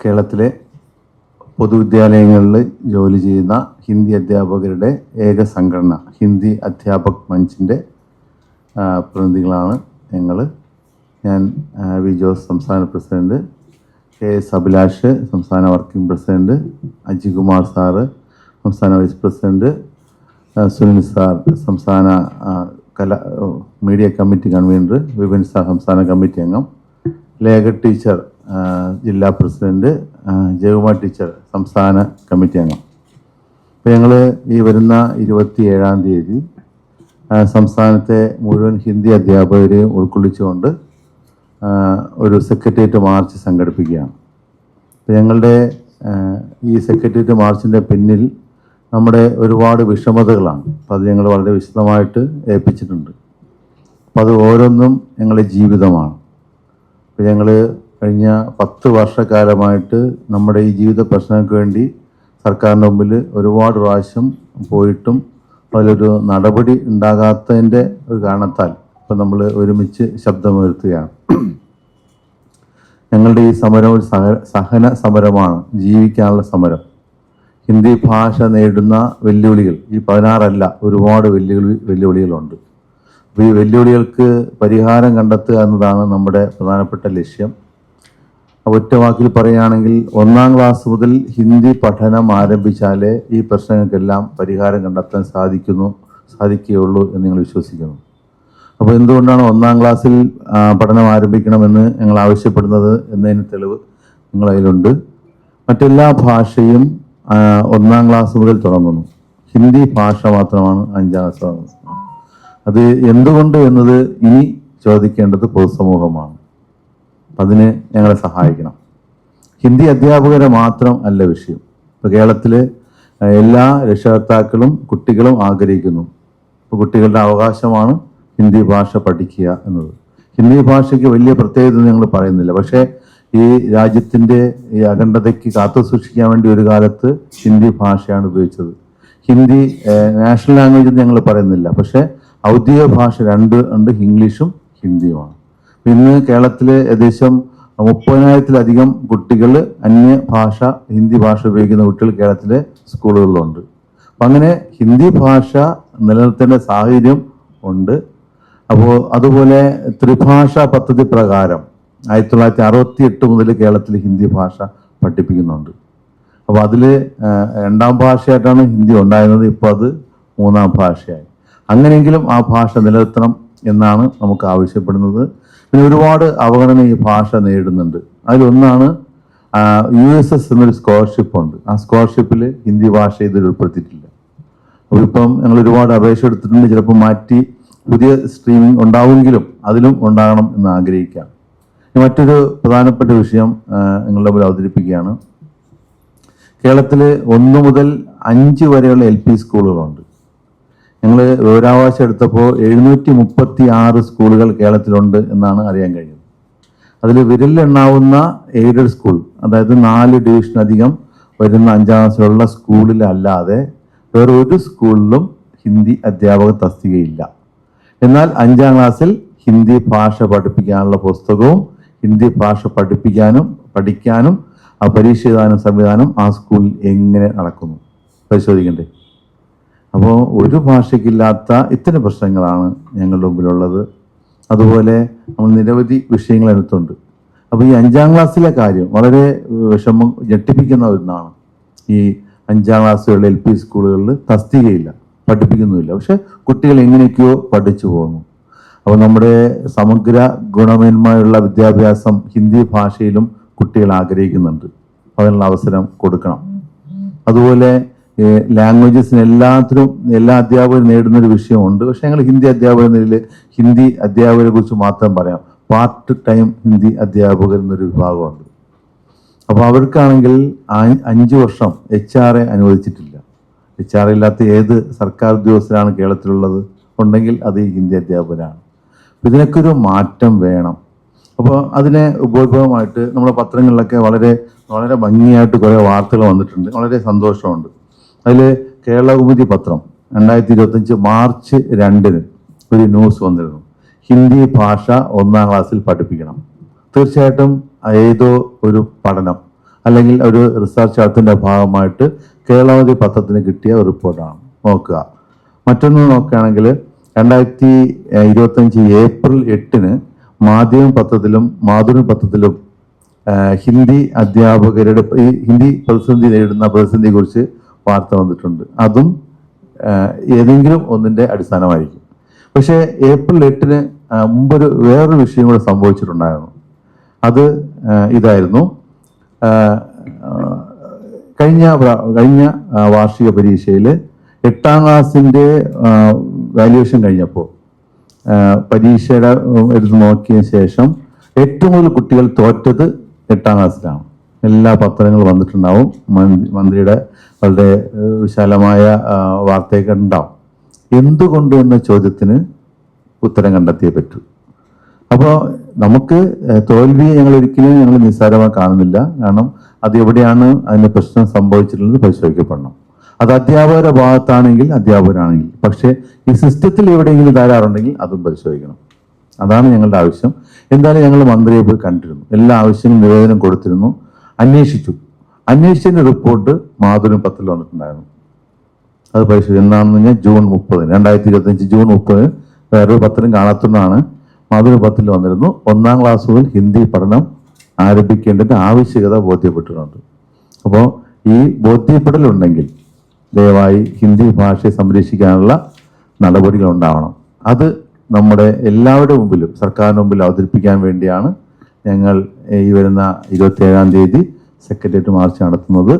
കേരളത്തിലെ പൊതുവിദ്യാലയങ്ങളിൽ ജോലി ചെയ്യുന്ന ഹിന്ദി അധ്യാപകരുടെ ഏക സംഘടന ഹിന്ദി അധ്യാപക് മഞ്ചിന്റെ പ്രതിനിധികളാണ് ഞങ്ങൾ ഞാൻ വി. ജോസ് സംസ്ഥാന പ്രസിഡന്റ് കെ. എസ്. അഭിലാഷ് സംസ്ഥാന വർക്കിംഗ് പ്രസിഡന്റ് അജികുമാർ സാറ് സംസ്ഥാന വൈസ് പ്രസിഡന്റ് സുനിൽ സാർ സംസ്ഥാന Kala media committee convener Vipin sir സംസ്ഥാന കമ്മിറ്റി അംഗം ലേഖ ടീച്ചർ ജില്ലാ പ്രസിഡന്റ് ജയകുമാർ ടീച്ചർ സംസ്ഥാന കമ്മിറ്റി അംഗം. അപ്പോൾ ഞങ്ങൾ ഈ വരുന്ന ഇരുപത്തി ഏഴാം തീയതി സംസ്ഥാനത്തെ മുഴുവൻ ഹിന്ദി അധ്യാപകരെയും ഉൾക്കൊള്ളിച്ചുകൊണ്ട് ഒരു സെക്രട്ടേറിയറ്റ് മാർച്ച് സംഘടിപ്പിക്കുകയാണ്. അപ്പോൾ ഞങ്ങളുടെ ഈ സെക്രട്ടേറിയറ്റ് മാർച്ചിന്റെ പിന്നിൽ നമ്മുടെ ഒരുപാട് വിഷമതകളാണ്. അപ്പോൾ അത് ഞങ്ങൾ വളരെ വിശദമായിട്ട് ഏൽപ്പിച്ചിട്ടുണ്ട്. അപ്പോൾ അത് ഓരോന്നും ഞങ്ങളുടെ ജീവിതമാണ്. അപ്പോൾ ഞങ്ങൾ കഴിഞ്ഞ പത്ത് വർഷക്കാലമായിട്ട് നമ്മുടെ ഈ ജീവിത പ്രശ്നങ്ങൾക്ക് വേണ്ടി സർക്കാരിന്റെ മുമ്പിൽ ഒരുപാട് പ്രാവശ്യം പോയിട്ടും അതിലൊരു നടപടി ഉണ്ടാകാത്തതിന്റെ ഒരു കാരണത്താൽ ഇപ്പം നമ്മൾ ഒരുമിച്ച് ശബ്ദമുയർത്തുകയാണ്. ഞങ്ങളുടെ ഈ സമരം ഒരു സഹ സഹന സമരമാണ് ജീവിക്കാനുള്ള സമരം. ഹിന്ദി ഭാഷ നേരിടുന്ന വെല്ലുവിളികൾ ഈ പതിനാറല്ല ഒരുപാട് വെല്ലുവിളി വെല്ലുവിളികളുണ്ട്. അപ്പോൾ ഈ വെല്ലുവിളികൾക്ക് പരിഹാരം കണ്ടെത്തുക എന്നതാണ് നമ്മുടെ പ്രധാനപ്പെട്ട ലക്ഷ്യം. ഒറ്റ വാക്കിൽ പറയുകയാണെങ്കിൽ ഒന്നാം ക്ലാസ് മുതൽ ഹിന്ദി പഠനം ആരംഭിച്ചാലേ ഈ പ്രശ്നങ്ങൾക്കെല്ലാം പരിഹാരം കണ്ടെത്താൻ സാധിക്കുന്നു സാധിക്കുകയുള്ളൂ എന്ന് നിങ്ങൾ വിശ്വസിക്കുന്നു. അപ്പോൾ എന്തുകൊണ്ടാണ് ഒന്നാം ക്ലാസ്സിൽ പഠനം ആരംഭിക്കണമെന്ന് ഞങ്ങൾ ആവശ്യപ്പെടുന്നത് എന്നതിന് തെളിവ് നിങ്ങളതിലുണ്ട് മറ്റെല്ലാ ഭാഷയും ഒന്നാം ക്ലാസ് മുതൽ തുടങ്ങുന്നു. ഹിന്ദി ഭാഷ മാത്രമാണ് അഞ്ചാം ക്ലാസ് അത് എന്തുകൊണ്ട് എന്നത് ഇനി ചോദിക്കേണ്ടത് പൊതുസമൂഹമാണ്. അതിന് ഞങ്ങളെ സഹായിക്കണം. ഹിന്ദി അധ്യാപകരെ മാത്രം അല്ല വിഷയം. ഇപ്പോൾ കേരളത്തിലെ എല്ലാ രക്ഷകർത്താക്കളും കുട്ടികളും ആഗ്രഹിക്കുന്നു. ഇപ്പോൾ കുട്ടികളുടെ അവകാശമാണ് ഹിന്ദി ഭാഷ പഠിക്കുക എന്നത്. ഹിന്ദി ഭാഷയ്ക്ക് വലിയ പ്രത്യേകത ഞങ്ങൾ പറയുന്നില്ല. പക്ഷേ ഈ രാജ്യത്തിന്റെ ഈ അഖണ്ഡതയ്ക്ക് കാത്തു സൂക്ഷിക്കാൻ വേണ്ടി ഒരു കാലത്ത് ഹിന്ദി ഭാഷയാണ് ഉപയോഗിച്ചത്. ഹിന്ദി നാഷണൽ ലാംഗ്വേജ് എന്ന് ഞങ്ങൾ പറയുന്നില്ല. പക്ഷേ ഔദ്യോഗിക ഭാഷ രണ്ട് ഉണ്ട് ഇംഗ്ലീഷും ഹിന്ദിയുമാണ്. ഇന്ന് കേരളത്തിൽ ഏകദേശം മുപ്പതിനായിരത്തിലധികം കുട്ടികൾ അന്യ ഭാഷ ഹിന്ദി ഭാഷ ഉപയോഗിക്കുന്ന കുട്ടികൾ കേരളത്തിലെ സ്കൂളുകളിലുണ്ട്. അപ്പം അങ്ങനെ ഹിന്ദി ഭാഷ നിലനിർത്തേണ്ട സാഹചര്യം ഉണ്ട്. അപ്പോൾ അതുപോലെ ത്രിഭാഷ പദ്ധതി പ്രകാരം ആയിരത്തി തൊള്ളായിരത്തി അറുപത്തി എട്ട് മുതൽ കേരളത്തിൽ ഹിന്ദി ഭാഷ പഠിപ്പിക്കുന്നുണ്ട്. അപ്പോൾ അതിൽ രണ്ടാം ഭാഷയായിട്ടാണ് ഹിന്ദി ഉണ്ടായിരുന്നത്. ഇപ്പോൾ അത് മൂന്നാം ഭാഷയായി. അങ്ങനെയെങ്കിലും ആ ഭാഷ നിലനിർത്തണം എന്നാണ് നമുക്ക് ആവശ്യപ്പെടുന്നത്. പിന്നെ ഒരുപാട് അവഗണന ഈ ഭാഷ നേടുന്നുണ്ട്. അതിലൊന്നാണ് യു എസ് എസ് എന്നൊരു സ്കോളർഷിപ്പ് ഉണ്ട്. ആ സ്കോളർഷിപ്പിൽ ഹിന്ദി ഭാഷ ഇതിൽ ഉൾപ്പെടുത്തിയിട്ടില്ല. അപ്പോൾ ഞങ്ങൾ ഒരുപാട് അപേക്ഷ എടുത്തിട്ടുണ്ട്. ചിലപ്പോൾ മാറ്റി പുതിയ സ്ട്രീമിംഗ് ഉണ്ടാവുമെങ്കിലും അതിലും ഉണ്ടാകണം എന്ന് ആഗ്രഹിക്കാം മറ്റൊരു പ്രധാനപ്പെട്ട വിഷയം നിങ്ങളുടെ മുമ്പിൽ അവതരിപ്പിക്കുകയാണ്. കേരളത്തിൽ ഒന്ന് മുതൽ അഞ്ച് വരെയുള്ള എൽ പി സ്കൂളുകളുണ്ട്. ഞങ്ങൾ വിവരാവകാശം എടുത്തപ്പോൾ എഴുന്നൂറ്റി മുപ്പത്തി ആറ് സ്കൂളുകൾ കേരളത്തിലുണ്ട് എന്നാണ് അറിയാൻ കഴിയുന്നത് അതിൽ വിരലിലെണ്ണാവുന്ന എയ്ഡഡ് സ്കൂൾ അതായത് നാല് ഡിവിഷൻ അധികം വരുന്ന അഞ്ചാം ക്ലാസ്സിലുള്ള സ്കൂളിലല്ലാതെ വേറെ ഒരു സ്കൂളിലും ഹിന്ദി അധ്യാപക തസ്തികയില്ല. എന്നാൽ അഞ്ചാം ക്ലാസ്സിൽ ഹിന്ദി ഭാഷ പഠിപ്പിക്കാനുള്ള പുസ്തകവും ഹിന്ദി ഭാഷ പഠിപ്പിക്കാനും പഠിക്കാനും ആ പരീക്ഷ എഴുതാനും സംവിധാനം ആ സ്കൂളിൽ എങ്ങനെ നടക്കുന്നു? പരിശോധിക്കണ്ടേ? അപ്പോൾ ഒരു ഭാഷയ്ക്കില്ലാത്ത ഇത്തരം പ്രശ്നങ്ങളാണ് ഞങ്ങളുടെ മുമ്പിലുള്ളത്. അതുപോലെ നമ്മൾ നിരവധി വിഷയങ്ങൾ എടുത്തുണ്ട് അപ്പോൾ ഈ അഞ്ചാം ക്ലാസ്സിലെ കാര്യം വളരെ വിഷമം ഞെട്ടിപ്പിക്കുന്ന ഒന്നാണ്. ഈ അഞ്ചാം ക്ലാസ്സുകളിലെ എൽ പി സ്കൂളുകളിൽ തസ്തികയില്ല പഠിപ്പിക്കുന്നുമില്ല. പക്ഷെ കുട്ടികൾ എങ്ങനെയൊക്കെയോ പഠിച്ചു പോകുന്നു അപ്പോൾ നമ്മുടെ സമഗ്ര ഗുണമേന്മയുള്ള വിദ്യാഭ്യാസം ഹിന്ദി ഭാഷയിലും കുട്ടികൾ ആഗ്രഹിക്കുന്നുണ്ട്. അതിനുള്ള അവസരം കൊടുക്കണം. അതുപോലെ ലാംഗ്വേജസിന് എല്ലാത്തിനും എല്ലാ അധ്യാപകരും നേടുന്ന ഒരു വിഷയമുണ്ട്. പക്ഷെ ഞങ്ങൾ ഹിന്ദി അധ്യാപകർ നിലയിൽ ഹിന്ദി അധ്യാപകരെ കുറിച്ച് മാത്രം പറയാം. പാർട്ട് ടൈം ഹിന്ദി അധ്യാപകർ എന്നൊരു വിഭാഗമുണ്ട്. അപ്പോൾ അവർക്കാണെങ്കിൽ അഞ്ച് വർഷം എച്ച് ആർ എ അനുവദിച്ചിട്ടില്ല. എച്ച് ആർ ഇല്ലാത്ത ഏത് സർക്കാർ ഉദ്യോഗസ്ഥരാണ് കേരളത്തിലുള്ളത്? ഉണ്ടെങ്കിൽ അത് ഈ ഹിന്ദി അധ്യാപകരാണ്. അപ്പോൾ ഇതിനൊക്കെ ഒരു മാറ്റം വേണം. അപ്പോൾ അതിനെ ഉപയോഗമായിട്ട് നമ്മുടെ പത്രങ്ങളിലൊക്കെ വളരെ വളരെ ഭംഗിയായിട്ട് കുറേ വാർത്തകൾ വന്നിട്ടുണ്ട്. വളരെ സന്തോഷമുണ്ട്. അതിൽ കേരളകുമുദി പത്രം രണ്ടായിരത്തി ഇരുപത്തഞ്ച് മാർച്ച് രണ്ടിന് ഒരു ന്യൂസ് വന്നിരുന്നു. ഹിന്ദി ഭാഷ ഒന്നാം ക്ലാസ്സിൽ പഠിപ്പിക്കണം. തീർച്ചയായിട്ടും ഏതോ ഒരു പഠനം അല്ലെങ്കിൽ ഒരു റിസർച്ച് അടുത്തിന്റെ ഭാഗമായിട്ട് കേരളവതി പത്രത്തിന് കിട്ടിയ ഒരു റിപ്പോർട്ടാണ്. നോക്കുക. മറ്റൊന്ന് നോക്കുകയാണെങ്കിൽ രണ്ടായിരത്തി ഇരുപത്തഞ്ച് ഏപ്രിൽ എട്ടിന് മാധ്യമ പത്രത്തിലും മാധുര പത്രത്തിലും ഹിന്ദി അധ്യാപകരുടെ ഹിന്ദി പ്രതിസന്ധി നേരിടുന്ന പ്രതിസന്ധിയെക്കുറിച്ച് വാർത്ത വന്നിട്ടുണ്ട്. അതും ഏതെങ്കിലും ഒന്നിന്റെ അടിസ്ഥാനമായിരിക്കും. പക്ഷേ ഏപ്രിൽ എട്ടിന് മുമ്പൊരു വേറൊരു വിഷയം കൂടെ സംഭവിച്ചിട്ടുണ്ടായിരുന്നു. അത് ഇതായിരുന്നു. കഴിഞ്ഞ കഴിഞ്ഞ വാർഷിക പരീക്ഷയിൽ എട്ടാം ക്ലാസ്സിന്റെ വാല്യുവേഷൻ കഴിഞ്ഞപ്പോൾ പരീക്ഷയുടെ എടുത്ത് നോക്കിയ ശേഷം ഏറ്റവും കൂടുതൽ കുട്ടികൾ തോറ്റത് എട്ടാം ക്ലാസ്സിലാണ്. എല്ലാ പത്രങ്ങളും വന്നിട്ടുണ്ടാവും. മന്ത്രി- മന്ത്രിയുടെ വളരെ വിശാലമായ വാർത്തയൊക്കെ ഉണ്ടാവും. എന്തുകൊണ്ട് എന്ന ചോദ്യത്തിന് ഉത്തരം കണ്ടെത്തിയേ പറ്റൂ. അപ്പോൾ നമുക്ക് തോൽവിയെ ഞങ്ങൾ ഒരിക്കലും ഞങ്ങൾ നിസ്സാരമായി കാണുന്നില്ല. കാരണം അത് എവിടെയാണ് അതിന്റെ പ്രശ്നം സംഭവിച്ചിട്ടുള്ളത് പരിശോധിക്കപ്പെടണം. അത് അധ്യാപകരുടെ ഭാഗത്താണെങ്കിൽ അധ്യാപകരാണെങ്കിൽ പക്ഷേ ഈ സിസ്റ്റത്തിൽ എവിടെയെങ്കിലും ധാരാറുണ്ടെങ്കിൽ അതും പരിശോധിക്കണം. അതാണ് ഞങ്ങളുടെ ആവശ്യം. എന്തായാലും ഞങ്ങൾ മന്ത്രിയെ പോയി കണ്ടിരുന്നു. എല്ലാ ആവശ്യങ്ങളും നിവേദനം കൊടുത്തിരുന്നു. അന്വേഷിച്ചു. അന്വേഷിച്ചതിന്റെ റിപ്പോർട്ട് മാധുരം പത്തിൽ വന്നിട്ടുണ്ടായിരുന്നു. അത് പരിശോധിച്ചു. എന്നാണെന്ന് പറഞ്ഞാൽ ജൂൺ മുപ്പതിന് രണ്ടായിരത്തി ഇരുപത്തഞ്ച് ജൂൺ മുപ്പതിന് വേറൊരു പത്രം കാണാത്തതുകൊണ്ടാണ് മാധുര പത്തിൽ വന്നിരുന്നു. ഒന്നാം ക്ലാസ് മുതൽ ഹിന്ദി പഠനം ആരംഭിക്കേണ്ടതിന്റെ ആവശ്യകത ബോധ്യപ്പെട്ടിട്ടുണ്ട്. അപ്പോൾ ഈ ബോധ്യപ്പെടലുണ്ടെങ്കിൽ ദയവായി ഹിന്ദി ഭാഷയെ സംരക്ഷിക്കാനുള്ള നടപടികൾ ഉണ്ടാവണം. അത് നമ്മുടെ എല്ലാവരുടെ മുമ്പിലും സർക്കാരിന് മുമ്പിൽ അവതരിപ്പിക്കാൻ വേണ്ടിയാണ് ഞങ്ങൾ ഈ വരുന്ന ഇരുപത്തി ഏഴാം തീയതി സെക്രട്ടേറിയറ്റ് മാർച്ച് നടത്തുന്നത്.